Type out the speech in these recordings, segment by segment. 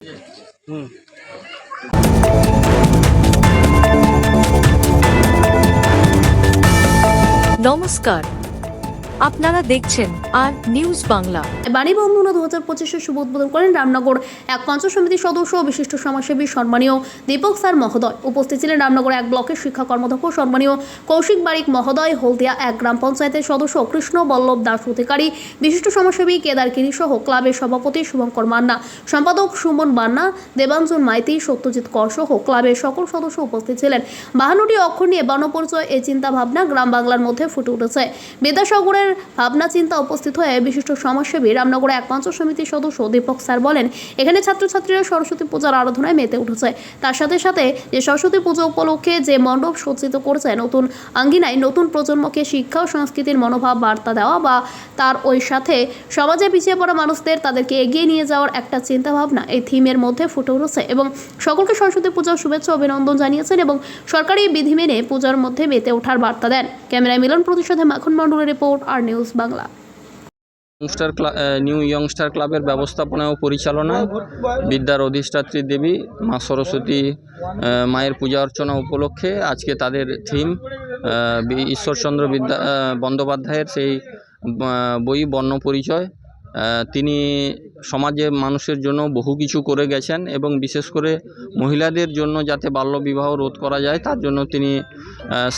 হুম নমস্কার। আপনারা দেখছেন আর নিউজ বাংলা বাণী বন্ধনা দু হাজার পঁচিশে শুভ উদ্বোধন করেন রামনগর। এক পঞ্চায়েত সমিতির সদস্য বিশিষ্ট সমাজসেবী সম্মানীয় দীপক স্যার মহোদয় উপস্থিত ছিলেন রামনগর এক ব্লকের শিক্ষা কর্মদক্ষ সম্মানীয় কৌশিক বারিক মহোদয়, হলদিয়া এক গ্রাম পঞ্চায়েতের সদস্য কৃষ্ণ বল্লভ দাস অধিকারী, বিশিষ্ট সমাজসেবী কেদার গিরি সহ ক্লাবের সভাপতি শুভঙ্কর মান্না, সম্পাদক সুমন বান্না দেবাঞ্জন মাইতি, সত্যজিৎ কর সহ ক্লাবের সকল সদস্য উপস্থিত ছিলেন। বাহান্নটি অক্ষর নিয়ে বর্ণপরিচয় এই চিন্তা ভাবনা গ্রাম বাংলার মধ্যে ফুটে উঠেছে। বিদ্যাসাগরের ভাবনা চিন্তা উপস্থিত হয়ে বিশিষ্ট সমাজসেবী রামনগর এক পঞ্চায়েত সমিতির সদস্য দীপক স্যার বলেন, এখানে ছাত্রছাত্রীরা সরস্বতী পূজার আরাধনায় মেতে উঠেছে। তার সাথে সাথে যে সরস্বতী পুজো উপলক্ষে যে মণ্ডপ সজ্জিত করেছে, নতুন আঙ্গিনায় নতুন প্রজন্মকে শিক্ষা ও সংস্কৃতির মনোভাব বার্তা দেওয়া বা তার ওই সাথে সমাজে পিছিয়ে পড়া মানুষদের তাদেরকে এগিয়ে নিয়ে যাওয়ার একটা চিন্তাভাবনা এই থিমের মধ্যে ফুটে উঠেছে এবং সকলকে সরস্বতী পূজার শুভেচ্ছা অভিনন্দন জানিয়েছেন এবং সরকারি বিধি মেনে পূজার মধ্যে মেতে ওঠার বার্তা দেন। ক্যামেরায় মিলন প্রতিশোধে মাখন মণ্ডলের রিপোর্ট আর news Bangla. Youngster new youngster ক্লাবের ব্যবস্থাপনা ও পরিচালনায় বিদ্যার অধিষ্ঠাত্রী দেবী, মা সরস্বতী মায়ের পূজা অর্চনা উপলক্ষে আজকে তাদের থিম ঈশ্বরচন্দ্র বিদ্যা বন্দ্যোপাধ্যায়ের সেই বই বর্ণ পরিচয়। তিনি সমাজে মানুষের জন্য বহু কিছু করে গেছেন এবং বিশেষ করে মহিলাদের জন্য যাতে বাল্যবিবাহ রোধ করা যায়, তার জন্য তিনি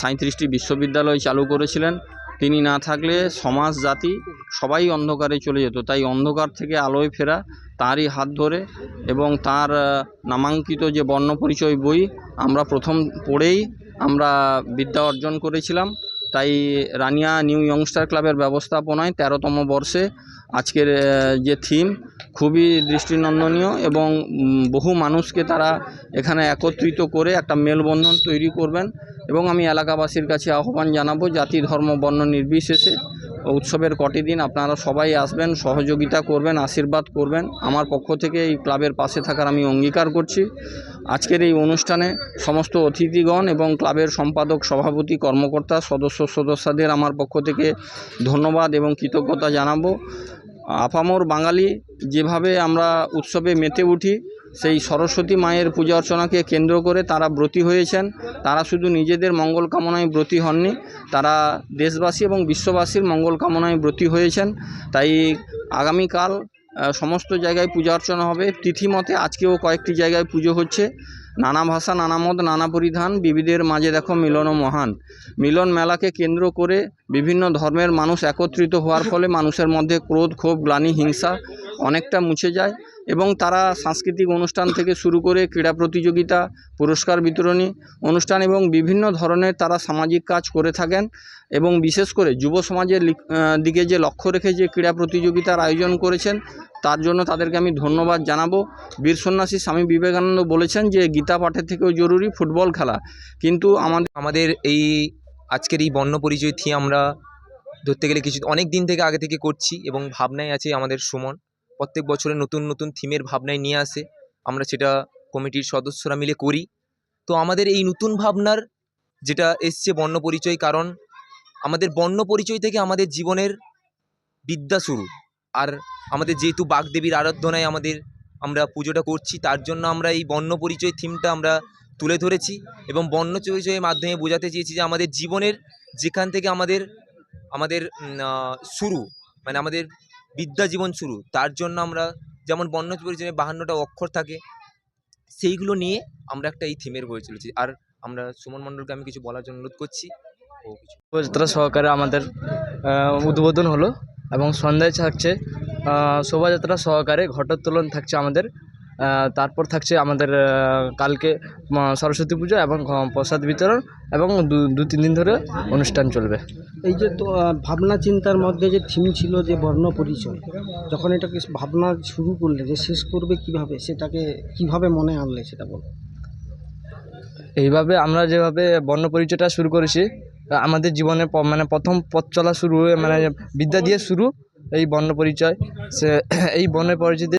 সাঁত্রিশটি বিশ্ববিদ্যালয় চালু করেছিলেন। তিনি না থাকলে সমাজ, জাতি সবাই অন্ধকারে চলে যেত। তাই অন্ধকার থেকে আলোয় ফেরা তারই হাত ধরে এবং তার নামাঙ্কিত যে বর্ণ পরিচয় বই আমরা প্রথম পড়েই আমরা বিদ্যা অর্জন করেছিলাম। তাই রানিয়া নিউ ইয়ংস্টার ক্লাবের ব্যবস্থাপনায় তেরোতম বর্ষে আজকের যে থিম, খুবই দৃষ্টিনন্দনীয় এবং বহু মানুষকে তারা এখানে একত্রিত করে একটা মেলবন্ধন তৈরি করবেন এবং আমি এলাকাবাসীর কাছে আহ্বান জানাব জাতি, ধর্ম, বর্ণ নির্বিশেষে উৎসবের কটি দিন আপনারা সবাই আসবেন, সহযোগিতা করবেন, আশীর্বাদ করবেন। আমার পক্ষ থেকে এই ক্লাবের পাশে থাকার আমি অঙ্গীকার করছি। আজকের এই অনুষ্ঠানে সমস্ত অতিথিগণ এবং ক্লাবের সম্পাদক, সভাপতি, কর্মকর্তা, সদস্য, সদস্যদের আমার পক্ষ থেকে ধন্যবাদ এবং কৃতজ্ঞতা জানাব। আপামর বাঙালি যেভাবে আমরা উৎসবে মেতে উঠি সেই সরস্বতী মায়ের পূজা অর্চনাকে কেন্দ্র করে তারা ব্রতী হয়েছেন। তারা শুধু নিজেদের মঙ্গল কামনায় ব্রতী হননি, তারা দেশবাসী এবং বিশ্ববাসীর মঙ্গল কামনায় ব্রতী হয়েছেন। তাই আগামীকাল সমস্ত জায়গায় পূজা অর্চনা হবে। তিথি মতে আজকেও কয়েকটি জায়গায় পুজো হচ্ছে। নানা ভাষা, নানা মত, নানা পরিধান, বিবিধের মাঝে দেখো মিলন ও মহান। মিলন মেলাকে কেন্দ্র করে বিভিন্ন ধর্মের মানুষ একত্রিত হওয়ার ফলে মানুষের মধ্যে ক্রোধ, ক্ষোভ, গ্লানি, হিংসা অনেকটা মুছে যায়। এবং তারা সাংস্কৃতিক অনুষ্ঠান থেকে শুরু করে ক্রীড়া প্রতিযোগিতা, পুরস্কার বিতরণী অনুষ্ঠান এবং বিভিন্ন ধরনের তারা সামাজিক কাজ করে থাকেন এবং বিশেষ করে যুব সমাজের দিকে যে লক্ষ্য রেখে যে ক্রীড়া প্রতিযোগিতার আয়োজন করেছেন, তার জন্য তাদেরকে আমি ধন্যবাদ জানাব। বীর সন্ন্যাসী স্বামী বিবেকানন্দ বলেছেন যে গীতা পাঠের থেকেও জরুরি ফুটবল খেলা। কিন্তু আমাদের আমাদের এই আজকের এই বর্ণ পরিচয় থি আমরা ধরতে গেলে কিছু অনেক দিন থেকে আগে থেকে করছি এবং ভাবনায় আছে আমাদের সুমন। প্রত্যেক বছরে নতুন নতুন থিমের ভাবনায় নিয়ে আসে। আমরা সেটা কমিটির সদস্যরা মিলে করি। তো আমাদের এই নতুন ভাবনার যেটা এসছে বর্ণ পরিচয় কারণ, আমাদের বর্ণ পরিচয় থেকে আমাদের জীবনের বিদ্যা শুরু। আর আমাদের যেহেতু বাগদেবীর আরাধনায় আমাদের, আমরা পুজোটা করছি, তার জন্য আমরা এই বর্ণ পরিচয় থিমটা আমরা তুলে ধরেছি এবং বর্ণ পরিচয়ের মাধ্যমে বোঝাতে চেয়েছি যে আমাদের জীবনের যেখান থেকে আমাদের আমাদের শুরু মানে আমাদের বিদ্যা জীবন শুরু। তার জন্য আমরা যেমন বর্ণ পরিচয়ে বাহান্নটা অক্ষর থাকে, সেইগুলো নিয়ে আমরা একটা এই থিমের বই চলেছি। আর আমরা সুমন মণ্ডলকে আমি কিছু বলার জন্য অনুরোধ করছি। শোভাযাত্রা সহকারে আমাদের উদ্বোধন হলো এবং সন্ধ্যায় থাকছে শোভাযাত্রা সহকারে ঘটোত্তোলন থাকছে আমাদের তারপর থাকছে আমাদের কালকে সরস্বতী পুজো এবং প্রসাদ বিতরণ এবং দু দু তিন দিন ধরে অনুষ্ঠান চলবে। এই যে তো ভাবনা চিন্তার মধ্যে যে থিম ছিল যে বর্ণ পরিচয় যখন এটাকে ভাবনা শুরু করলে যে শেষ করবে কীভাবে সেটাকে কীভাবে মনে আনলে সেটা বল। এইভাবে আমরা যেভাবে বর্ণ পরিচয়টা শুরু করেছি আমাদের জীবনে মানে প্রথম পথ চলা শুরু হয়ে মানে বিদ্যা দিয়ে শুরু এই বর্ণ পরিচয় সে এই বর্ণ পরিচয় দিয়ে